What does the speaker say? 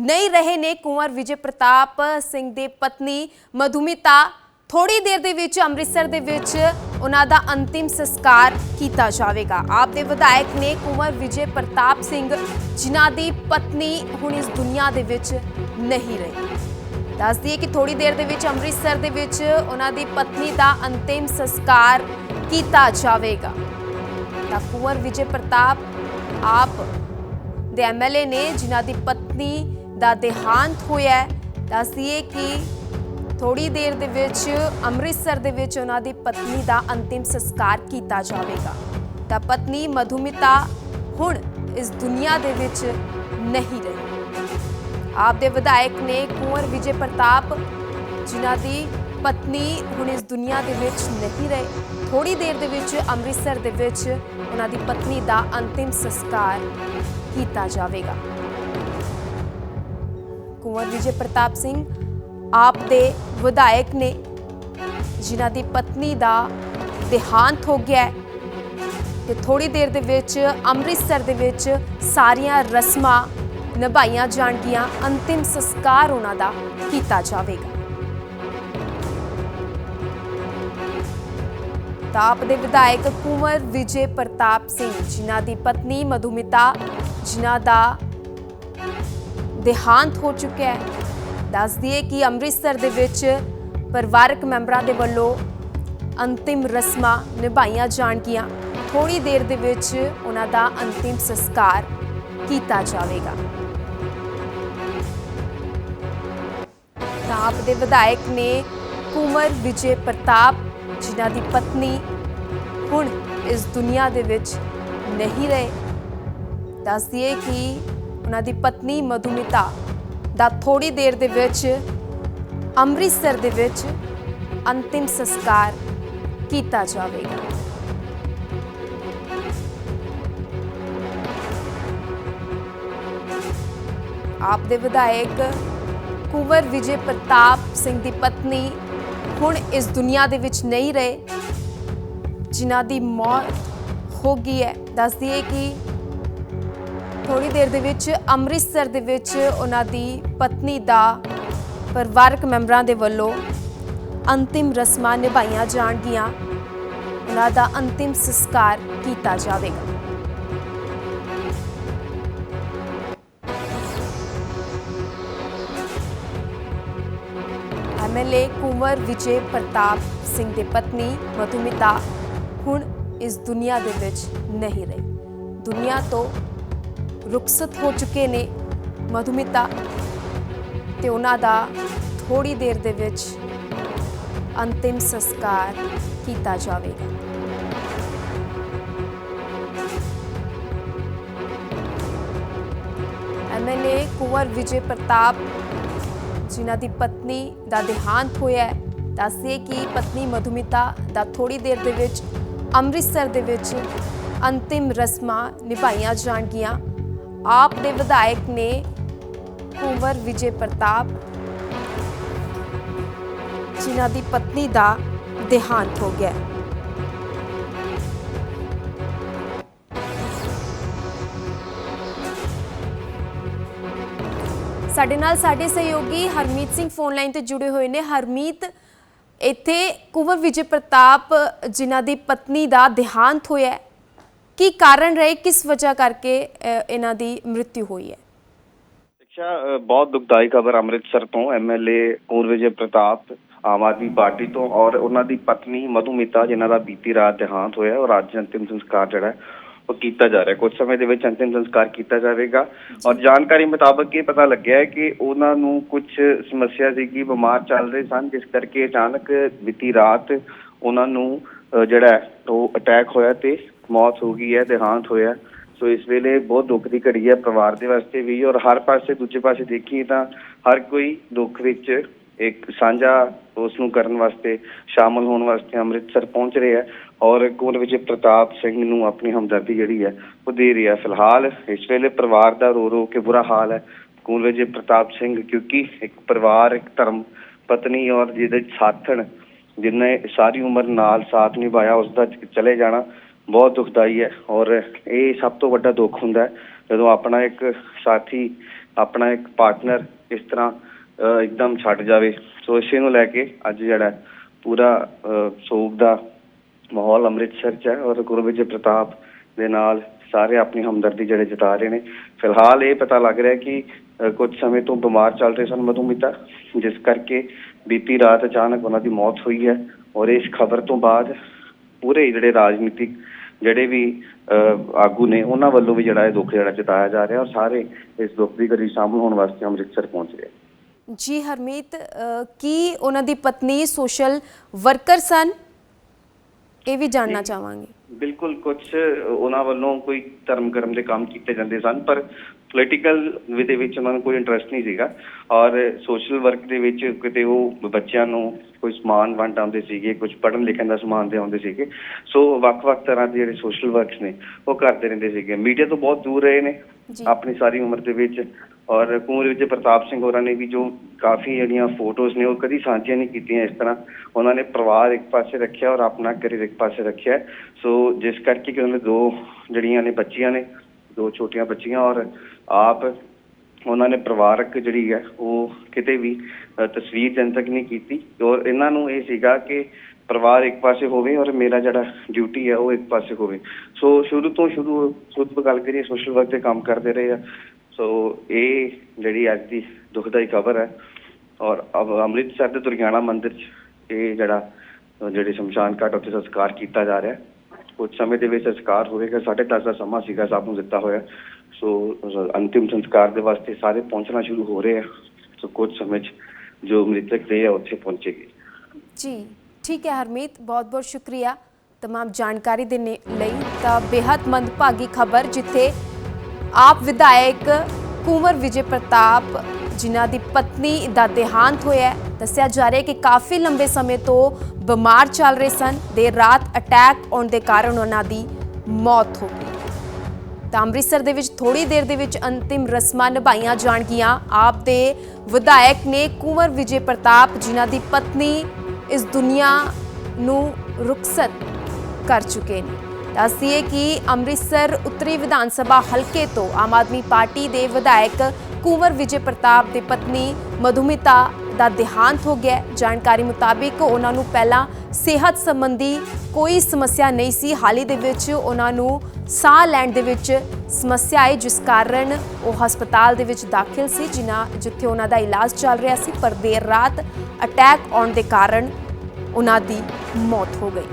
ਨਹੀਂ ਰਹੇ ਨੇ ਕੁੰਵਰ ਵਿਜੇ ਪ੍ਰਤਾਪ ਸਿੰਘ ਦੇ ਪਤਨੀ ਮਧੂਮਿਤਾ। ਥੋੜੀ ਦੇਰ ਦੇ ਵਿੱਚ ਅੰਮ੍ਰਿਤਸਰ ਦੇ ਵਿੱਚ ਉਹਨਾਂ ਦਾ ਅੰਤਿਮ ਸੰਸਕਾਰ ਕੀਤਾ ਜਾਵੇਗਾ। ਆਪ ਦੇ ਵਿਧਾਇਕ ਨੇ ਕੁੰਵਰ ਵਿਜੇ ਪ੍ਰਤਾਪ ਸਿੰਘ, ਜਿਨ੍ਹਾਂ ਦੀ ਪਤਨੀ ਹੁਣ ਇਸ ਦੁਨੀਆ ਦੇ ਵਿੱਚ ਨਹੀਂ ਰਹੀ। ਦੱਸ ਦਈਏ ਕਿ ਥੋੜੀ ਦੇਰ ਦੇ ਵਿੱਚ ਅੰਮ੍ਰਿਤਸਰ ਦੇ ਵਿੱਚ ਉਹਨਾਂ ਦੀ ਪਤਨੀ ਦਾ ਅੰਤਿਮ ਸੰਸਕਾਰ ਕੀਤਾ ਜਾਵੇਗਾ। ਤਾਂ ਕੁੰਵਰ ਵਿਜੇ ਪ੍ਰਤਾਪ ਆਪ ਦੇ ਐਮਐਲਏ ਨੇ, ਜਿਨ੍ਹਾਂ ਦੀ ਪਤਨੀ ਦਾ ਦੇਹਾਂਤ ਹੋਇਆ ਹੈ। ਕਿ ਥੋੜੀ ਦੇਰ ਦੇ ਵਿੱਚ ਅੰਮ੍ਰਿਤਸਰ ਦੇ ਵਿੱਚ ਉਹਨਾਂ ਦੀ ਪਤਨੀ ਦਾ ਅੰਤਿਮ ਸੰਸਕਾਰ ਕੀਤਾ ਜਾਵੇਗਾ। ਤਾਂ ਪਤਨੀ ਮਧੂਮਿਤਾ ਹੁਣ ਇਸ ਦੁਨੀਆ ਦੇ ਵਿੱਚ ਨਹੀਂ ਰਹੀ। ਆਪ ਦੇ ਵਿਧਾਇਕ ਨੇ ਕੁੰਵਰ ਵਿਜੇ ਪ੍ਰਤਾਪ, ਜਿਨ੍ਹਾਂ ਦੀ ਪਤਨੀ ਹੁਣ ਇਸ ਦੁਨੀਆ ਦੇ ਵਿੱਚ ਨਹੀਂ ਰਹੇ ਥੋੜੀ ਦੇਰ ਦੇ ਵਿੱਚ ਅੰਮ੍ਰਿਤਸਰ ਦੇ ਵਿੱਚ ਉਹਨਾਂ ਦੀ ਪਤਨੀ ਦਾ ਅੰਤਿਮ ਸੰਸਕਾਰ ਕੀਤਾ ਜਾਵੇਗਾ। ਕੁੰਵਰ ਵਿਜੇ ਪ੍ਰਤਾਪ ਸਿੰਘ ਆਪ ਦੇ ਵਿਧਾਇਕ ਨੇ, ਜਿਨ੍ਹਾਂ ਦੀ ਪਤਨੀ ਦਾ ਦੇਹਾਂਤ ਹੋ ਗਿਆ ਹੈ ਤੇ ਥੋੜੀ ਦੇਰ ਦੇ ਵਿੱਚ ਅੰਮ੍ਰਿਤਸਰ ਦੇ ਵਿੱਚ ਸਾਰੀਆਂ ਰਸਮਾਂ ਨਿਭਾਈਆਂ ਜਾਣਗੀਆਂ, ਅੰਤਿਮ ਸੰਸਕਾਰ ਉਹਨਾਂ ਦਾ ਕੀਤਾ ਜਾਵੇਗਾ। ਤਾਂ ਆਪ ਦੇ ਵਿਧਾਇਕ ਕੁੰਵਰ ਵਿਜੇ ਪ੍ਰਤਾਪ ਸਿੰਘ, ਜਿਨ੍ਹਾਂ ਦੀ ਪਤਨੀ ਮਧੂਮਿਤਾ, ਜਿਨ੍ਹਾਂ ਦਾ ਦੇਹਾਂਤ ਹੋ ਚੁੱਕਿਆ ਹੈ। ਦੱਸ ਦਈਏ ਕਿ ਅੰਮ੍ਰਿਤਸਰ ਦੇ ਵਿੱਚ ਪਰਿਵਾਰਕ ਮੈਂਬਰਾਂ ਦੇ ਵੱਲੋਂ ਅੰਤਿਮ ਰਸਮਾਂ ਨਿਭਾਈਆਂ ਜਾਣਗੀਆਂ। ਥੋੜੀ ਦੇਰ ਦੇ ਵਿੱਚ ਉਹਨਾਂ ਦਾ ਅੰਤਿਮ ਸੰਸਕਾਰ ਕੀਤਾ ਜਾਵੇਗਾ। ਆਪ ਦੇ ਵਿਧਾਇਕ ਨੇ ਕੁੰਵਰ ਵਿਜੇ ਪ੍ਰਤਾਪ, ਜਿਨ੍ਹਾਂ ਦੀ ਪਤਨੀ ਹੁਣ ਇਸ ਦੁਨੀਆ ਦੇ ਵਿੱਚ ਨਹੀਂ ਰਹੇ। ਦੱਸ ਦਈਏ ਕਿ ਉਹਨਾਂ ਦੀ ਪਤਨੀ ਮਧੂਮਿਤਾ ਦਾ ਥੋੜੀ ਦੇਰ ਦੇ ਵਿੱਚ ਅੰਮ੍ਰਿਤਸਰ ਦੇ ਵਿੱਚ ਅੰਤਿਮ ਸੰਸਕਾਰ ਕੀਤਾ ਜਾਵੇਗਾ। ਆਪ ਦੇ ਵਿਧਾਇਕ ਕੁੰਵਰ ਵਿਜੇ ਪ੍ਰਤਾਪ ਸਿੰਘ ਦੀ ਪਤਨੀ ਹੁਣ ਇਸ ਦੁਨੀਆ ਦੇ ਵਿੱਚ ਨਹੀਂ ਰਹੇ, ਜਿਨ੍ਹਾਂ ਦੀ ਮੌਤ ਹੋ ਗਈ ਹੈ। ਦੱਸ ਦਈਏ ਕਿ ਥੋੜੀ ਦੇਰ ਦੇ ਵਿੱਚ ਅੰਮ੍ਰਿਤਸਰ ਦੇ ਵਿੱਚ ਉਹਨਾਂ ਦੀ ਪਤਨੀ ਦਾ ਪਰਿਵਾਰਕ ਮੈਂਬਰਾਂ ਦੇ ਵੱਲੋਂ ਅੰਤਿਮ ਰਸਮਾਂ ਨਿਭਾਈਆਂ ਜਾਣਗੀਆਂ। ਉਹਨਾਂ ਦਾ ਅੰਤਿਮ ਸੰਸਕਾਰ ਕੀਤਾ ਜਾਵੇਗਾ। ਐਮਐਲਏ ਕੁੰਵਰ ਵਿਜੇ ਪ੍ਰਤਾਪ ਸਿੰਘ ਦੇ ਪਤਨੀ ਮਧੂਮਿਤਾ ਹੁਣ ਇਸ ਦੁਨੀਆ ਦੇ ਵਿੱਚ ਨਹੀਂ ਰਹੀ। ਦੁਨੀਆ ਤੋਂ ਰੁਖਸਤ ਹੋ ਚੁੱਕੇ ਨੇ ਮਧੂਮਿਤਾ ਤੇ ਉਹਨਾਂ ਦਾ ਥੋੜੀ ਦੇਰ ਦੇ ਵਿੱਚ ਅੰਤਿਮ ਸੰਸਕਾਰ ਕੀਤਾ ਜਾਵੇਗਾ। ਐਮਐਲਏ ਕੁਵਰ ਵਿਜੇ ਪ੍ਰਤਾਪ ਜਿਨ੍ਹਾਂ ਦੀ ਪਤਨੀ ਦਾ ਦੇਹਾਂਤ ਹੋਇਆ ਹੈ ਦੱਸਦੇ ਕਿ ਪਤਨੀ ਮਧੂਮਿਤਾ ਦਾ ਥੋੜੀ ਦੇਰ ਦੇ ਵਿੱਚ ਅੰਮ੍ਰਿਤਸਰ ਦੇ ਵਿੱਚ ਅੰਤਿਮ ਰਸਮਾਂ ਨਿਭਾਈਆਂ ਜਾਣਗੀਆਂ। ਆਪ ਦੇ ਵਿਧਾਇਕ ਨੇ ਕੁੰਵਰ ਵਿਜੇ ਪ੍ਰਤਾਪ ਜਿਨ੍ਹਾਂ ਦੀ ਪਤਨੀ ਦਾ ਦੇਹਾਂਤ ਹੋ ਗਿਆ। ਸਾਡੇ ਨਾਲ ਸਾਡੇ ਸਹਿਯੋਗੀ ਹਰਮੀਤ ਸਿੰਘ ਫੋਨ ਲਾਈਨ ਤੇ ਜੁੜੇ ਹੋਏ ਨੇ। ਹਰਮੀਤ, ਇੱਥੇ ਕੁੰਵਰ ਵਿਜੇ ਪ੍ਰਤਾਪ ਜਿਨ੍ਹਾਂ ਦੀ ਪਤਨੀ ਦਾ ਦੇਹਾਂਤ ਹੋਇਆ ਕੀ ਕਾਰਨ ਰਹੇ? ਕਿਸ ਵਜ੍ਹਾ ਕਰਕੇ ਇਹਨਾਂ ਦੀ ਮ੍ਰਿਤਿੂ ਹੋਈ ਹੈ? ਸਿਕਸ਼ਾ ਬਹੁਤ ਦੁਖਦਾਈ ਖਬਰ ਅੰਮ੍ਰਿਤਸਰ ਤੋਂ ਐਮਐਲਏ ਵਿਜੇ ਪ੍ਰਤਾਪ ਆਮ ਆਦਮੀ ਪਾਰਟੀ ਤੋਂ ਔਰ ਉਹਨਾਂ ਦੀ ਪਤਨੀ ਮਧੂਮਿਤਾ ਜਿਨ੍ਹਾਂ ਦਾ ਬੀਤੀ ਰਾਤ ਦੇਹਾਂਤ ਹੋਇਆ ਔਰ ਅੱਜ ਅੰਤਿਮ ਸੰਸਕਾਰ ਜਿਹੜਾ ਉਹ ਕੀਤਾ ਜਾ ਰਿਹਾ ਕੁਝ ਸਮੇਂ ਦੇ ਵਿੱਚ ਅੰਤਿਮ ਸੰਸਕਾਰ ਕੀਤਾ ਜਾਵੇਗਾ। ਔਰ ਜਾਣਕਾਰੀ ਮੁਤਾਬਕ ਇਹ ਪਤਾ ਲੱਗਿਆ ਹੈ ਕਿ ਉਹਨਾਂ ਨੂੰ ਕੁਝ ਸਮੱਸਿਆ ਸੀ ਕਿ ਬਿਮਾਰ ਚੱਲ ਰਹੇ ਸਨ, ਜਿਸ ਕਰਕੇ ਅਚਾਨਕ ਬੀਤੀ ਰਾਤ ਉਹਨਾਂ ਨੂੰ ਜਿਹੜਾ ਉਹ ਅਟੈਕ ਹੋਇਆ ਤੇ ਮੌਤ ਹੋ ਗਈ ਹੈ, ਦੇਹਾਂਤ ਹੋਇਆ। ਸੋ ਇਸ ਵੇਲੇ ਬਹੁਤ ਦੁੱਖ ਦੀ ਘੜੀ ਹੈ ਪਰਿਵਾਰ ਦੇ ਵਾਸਤੇ ਵੀ ਔਰ ਹਰ ਪਾਸੇ ਦੂਜੇ ਪਾਸੇ ਦੇਖੀਏ ਤਾਂ ਹਰ ਕੋਈ ਦੁੱਖ ਵਿੱਚ ਇੱਕ ਸਾਂਝਾ ਉਸ ਨੂੰ ਕਰਨ ਵਾਸਤੇ ਸ਼ਾਮਲ ਹੋਣ ਵਾਸਤੇ ਅੰਮ੍ਰਿਤਸਰ ਪਹੁੰਚ ਰਿਹਾ ਔਰ ਕੁੰਵਰ ਵਿਜੇ ਪ੍ਰਤਾਪ ਸਿੰਘ ਨੂੰ ਆਪਣੀ ਹਮਦਰਦੀ ਜਿਹੜੀ ਹੈ ਉਹ ਦੇ ਰਿਹਾ ਫਿਲਹਾਲ ਇਸ ਵੇਲੇ ਪਰਿਵਾਰ ਦਾ ਰੋ ਰੋ ਕੇ ਬੁਰਾ ਹਾਲ ਹੈ। ਕੁੰਵਰ ਵਿਜੇ ਪ੍ਰਤਾਪ ਸਿੰਘ ਕਿਉਂਕਿ ਇੱਕ ਪਰਿਵਾਰ, ਇੱਕ ਧਰਮ ਪਤਨੀ ਔਰ ਜਿਹਦੇ ਸਾਥਣ ਜਿਨੇ ਸਾਰੀ ਉਮਰ ਨਾਲ ਸਾਥ ਨਿਭਾਇਆ ਉਸ ਦਾ ਚਲੇ ਜਾਣਾ ਬਹੁਤ ਦੁਖਦਾਈ ਹੈ ਔਰ ਇਹ ਸਭ ਤੋਂ ਵੱਡਾ ਦੁੱਖ ਹੁੰਦਾ ਹੈ ਜਦੋਂ ਆਪਣਾ ਇੱਕ ਸਾਥੀ ਆਪਣਾ ਇੱਕ ਪਾਰਟਨਰ ਇਸ ਤਰ੍ਹਾਂ ਇੱਕਦਮ ਛੱਡ ਜਾਵੇ। ਸੋ ਇਸੇ ਨੂੰ ਲੈ ਕੇ ਅੱਜ ਜਿਹੜਾ ਪੂਰਾ ਅਹ, ਸੋਗ ਦਾ ਮਾਹੌਲ ਅੰਮ੍ਰਿਤਸਰ ਚ ਹੈ ਔਰ ਗੁਰੂ ਵਿਜੇ ਪ੍ਰਤਾਪ ਦੇ ਨਾਲ ਸਾਰੇ ਆਪਣੀ ਹਮਦਰਦੀ ਜਿਹੜੇ ਜਤਾ ਰਹੇ ਨੇ। ਫਿਲਹਾਲ ਇਹ ਪਤਾ ਲੱਗ ਰਿਹਾ ਕਿ ਅਹ, ਕੁਝ ਸਮੇਂ ਤੋਂ ਬਿਮਾਰ ਚੱਲ ਰਹੇ ਸਨ ਮਧੂਮਿਤਾ ਜਿਸ ਕਰਕੇ ਬੀਤੀ ਰਾਤ ਅਚਾਨਕ ਉਹਨਾਂ ਦੀ ਮੌਤ ਹੋਈ ਹੈ ਔਰ ਇਸ ਖਬਰ ਤੋਂ ਬਾਅਦ ਪੂਰੇ ਜਿਹੜੇ ਰਾਜਨੀਤਿਕ ਜਿਹੜੇ ਵੀ ਆਗੂ ਨੇ ਉਹਨਾਂ ਵੱਲੋਂ ਵੀ ਜਿਹੜਾ ਇਹ ਦੁੱਖ ਜਿਹੜਾ ਜਤਾਇਆ ਜਾ ਰਿਹਾ ਔਰ ਸਾਰੇ ਇਸ ਦੁੱਖ ਦੀ ਘੜੀ ਸ਼ਾਮਲ ਹੋਣ ਵਾਸਤੇ ਅੰਮ੍ਰਿਤਸਰ ਪਹੁੰਚ ਰਹੇ। ਜੀ ਹਰਮੀਤ ਕੀ ਉਹਨਾਂ ਦੀ ਪਤਨੀ ਸੋਸ਼ਲ ਵਰਕਰ ਸਨ? ਇਹ ਵੀ ਜਾਣਨਾ ਚਾਹਾਂਗੇ। ਬਿਲਕੁਲ ਕੁਝ ਉਹਨਾਂ ਵੱਲੋਂ ਕੋਈ ਧਰਮ ਕਰਮ ਦੇ ਕੰਮ ਕੀਤੇ ਜਾਂਦੇ ਸਨ ਪਰ ਪੋਲੀਟੀਕਲ ਦੇ ਵਿੱਚ ਉਹਨਾਂ ਨੂੰ ਕੋਈ ਇੰਟਰਸਟ ਨਹੀਂ ਸੀਗਾ ਔਰ ਸੋਸ਼ਲ ਵਰਕ ਦੇ ਵਿੱਚ ਕਿਤੇ ਉਹ ਬੱਚਿਆਂ ਨੂੰ ਕੋਈ ਸਮਾਨ ਵੰਡ ਆਉਂਦੇ ਸੀਗੇ ਕੁਝ ਪੜ੍ਹਨ ਲਿਖਣ ਦਾ ਸਮਾਨ ਦੇ ਆਉਂਦੇ ਸੀਗੇ। ਸੋ ਵੱਖ-ਵੱਖ ਤਰ੍ਹਾਂ ਦੇ ਜਿਹੜੇ ਸੋਸ਼ਲ ਵਰਕਸ ਨੇ ਉਹ ਕਰਦੇ ਰਹਿੰਦੇ ਸੀਗੇ। ਮੀਡੀਆ ਤੋਂ ਬਹੁਤ ਦੂਰ ਰਹੇ ਨੇ। ਆਪਣੀ ਸਾਰੀ ਉਮਰ ਦੇ ਵਿੱਚ ਔਰ ਕੁੰਵਰ ਵਿਜੇ ਪ੍ਰਤਾਪ ਸਿੰਘ ਹੋਰਾਂ ਨੇ ਵੀ ਜੋ ਕਾਫੀ ਜਿਹੜੀਆਂ ਫੋਟੋਜ਼ ਨੇ ਉਹ ਕਦੀ ਸਾਂਝੀਆਂ ਨਹੀਂ ਕੀਤੀਆਂ ਇਸ ਤਰ੍ਹਾਂ। ਉਹਨਾਂ ਨੇ ਪਰਿਵਾਰ ਇੱਕ ਪਾਸੇ ਰੱਖਿਆ ਔਰ ਆਪਣਾ ਕਰੀਅਰ ਇੱਕ ਪਾਸੇ ਰੱਖਿਆ। ਸੋ ਜਿਸ ਕਰਕੇ ਕਿ ਉਹਨਾਂ ਦੇ ਦੋ ਜਿਹੜੀਆਂ ਨੇ ਬੱਚੀਆਂ ਨੇ ਦੋ ਛੋਟੀਆਂ ਬੱਚੀਆਂ ਔਰ ਆਪ ਉਹਨਾਂ ਨੇ ਪਰਿਵਾਰਕ ਜਿਹੜੀ ਹੈ ਉਹ ਕਿਤੇ ਵੀ ਅ, ਤਸਵੀਰ ਜਨਤਕ ਨਹੀਂ ਕੀਤੀ। ਔਰ ਇਹਨਾਂ ਨੂੰ ਇਹ ਸੀਗਾ ਕਿ ਪਰਿਵਾਰ ਇੱਕ ਪਾਸੇ ਹੋਵੇ ਔਰ ਮੇਰਾ ਜਿਹੜਾ ਡਿਊਟੀ ਹੈ ਉਹ ਇੱਕ ਪਾਸੇ ਹੋਵੇ। ਸੋ ਸ਼ੁਰੂ ਤੋਂ ਸ਼ੁਰੂ ਸ਼ੁਰੂ ਗੱਲ ਕਰੀਏ ਸੋਸ਼ਲ ਵਰਕ ਦੇ ਕੰਮ ਕਰਦੇ ਰਹੇ ਆ। ਸੋ ਇਹ ਜਿਹੜੀ ਅੱਜ ਦੀ ਦੁਖਦਾਈ ਖਬਰ ਹੈ। ਔਰ ਅੰਮ੍ਰਿਤਸਰ ਦੇ ਦੁਰਗਿਆਣਾ ਮੰਦਿਰ 'ਚ ਇਹ ਜਿਹੜਾ ਜਿਹੜੇ ਸ਼ਮਸ਼ਾਨ ਘਾਟ ਉੱਤੇ ਸੰਸਕਾਰ ਕੀਤਾ ਜਾ ਰਿਹਾ। ਹੈ ਕੁਝ ਸਮੇਂ ਦੇ ਵਿੱਚ ਸੰਸਕਾਰ ਹੋਵੇਗਾ 10:30 ਦਾ ਸਮਾਂ ਸੀਗਾ ਸਭ ਨੂੰ ਦਿੱਤਾ ਹੋਇਆ। ਸੋ ਅੰਤਿਮ ਸੰਸਕਾਰ ਦੇ ਵਾਸਤੇ ਸਾਰੇ ਪਹੁੰਚਣਾ ਸ਼ੁਰੂ ਹੋ ਰਹੇ ਆ। ਸੋ, ਕੁਝ ਸਮੇਂ ਚ ਜੋ ਮ੍ਰਿਤਕ ਦੇ ਆ, ਉੱਥੇ ਪਹੁੰਚੇਗੇ। ਜੀ, ਠੀਕ ਹੈ ਹਰਮੀਤ ਬਹੁਤ ਬਹੁਤ ਸ਼ੁਕਰੀਆ तमाम ਜਾਣਕਾਰੀ ਦੇਣ ਲਈ। ਤਾਂ ਬੇहद ਮੰਦਭਾਗੀ ਖਬਰ ਜਿੱਥੇ ਆਪ ਵਿਧਾਇਕ ਕੁਮਰ ਵਿਜੇ ਪ੍ਰਤਾਪ ਜਿਨ੍ਹਾਂ ਦੀ ਪਤਨੀ ਦਾ ਦੇਹਾਂਤ ਹੋਇਆ ਦੱਸਿਆ ਜਾ ਰਿਹਾ ਕਿ ਕਾਫੀ ਲੰਬੇ ਸਮੇਂ ਤੋਂ ਬਿਮਾਰ ਚੱਲ ਰਹੇ ਸਨ। ਦੇ ਰਾਤ ਅਟੈਕ ਆਉਣ ਦੇ ਕਾਰਨ ਉਹਨਾਂ ਦੀ ਮੌਤ ਹੋ ਗਈ। ਤਾਂ ਅੰਮ੍ਰਿਤਸਰ ਦੇ ਵਿੱਚ ਥੋੜੀ ਦੇਰ ਦੇ ਵਿੱਚ ਅੰਤਿਮ ਰਸਮਾਂ ਨਿਭਾਈਆਂ ਜਾਣਗੀਆਂ। ਆਪ ਦੇ ਵਿਧਾਇਕ ਨੇ ਕੁੰਵਰ ਵਿਜੇ ਪ੍ਰਤਾਪ ਜਿਨ੍ਹਾਂ ਦੀ ਪਤਨੀ ਇਸ ਦੁਨੀਆ ਨੂੰ ਰੁਖਸਤ ਕਰ ਚੁੱਕੇ ਨੇ। ਦੱਸੀਏ ਕਿ ਅੰਮ੍ਰਿਤਸਰ ਉੱਤਰੀ ਵਿਧਾਨ ਸਭਾ ਹਲਕੇ ਤੋਂ ਆਮ ਆਦਮੀ ਪਾਰਟੀ ਦੇ ਵਿਧਾਇਕ ਕੁੰਵਰ ਵਿਜੇ ਪ੍ਰਤਾਪ ਦੀ ਪਤਨੀ ਮਧੂਮਿਤਾ ਦਾ ਦੇਹਾਂਤ ਹੋ ਗਿਆ ਜਾਣਕਾਰੀ ਮੁਤਾਬਿਕ ਉਹਨਾਂ ਨੂੰ ਪਹਿਲਾਂ ਸਿਹਤ ਸੰਬੰਧੀ ਕੋਈ ਸਮੱਸਿਆ ਨਹੀਂ ਸੀ। ਹਾਲ ਹੀ ਦੇ ਵਿੱਚ ਉਹਨਾਂ ਨੂੰ ਸਾਹ ਲੈਣ ਦੇ ਵਿੱਚ ਸਮੱਸਿਆ ਆਈ, ਜਿਸ ਕਾਰਨ ਉਹ ਹਸਪਤਾਲ ਦੇ ਵਿੱਚ ਦਾਖਲ ਸੀ, ਜਿਨ੍ਹਾਂ ਜਿੱਥੇ ਉਹਨਾਂ ਦਾ ਇਲਾਜ ਚੱਲ ਰਿਹਾ ਸੀ। ਪਰ ਦੇਰ ਰਾਤ ਅਟੈਕ ਆਉਣ ਦੇ ਕਾਰਨ ਉਹਨਾਂ ਦੀ ਮੌਤ ਹੋ ਗਈ।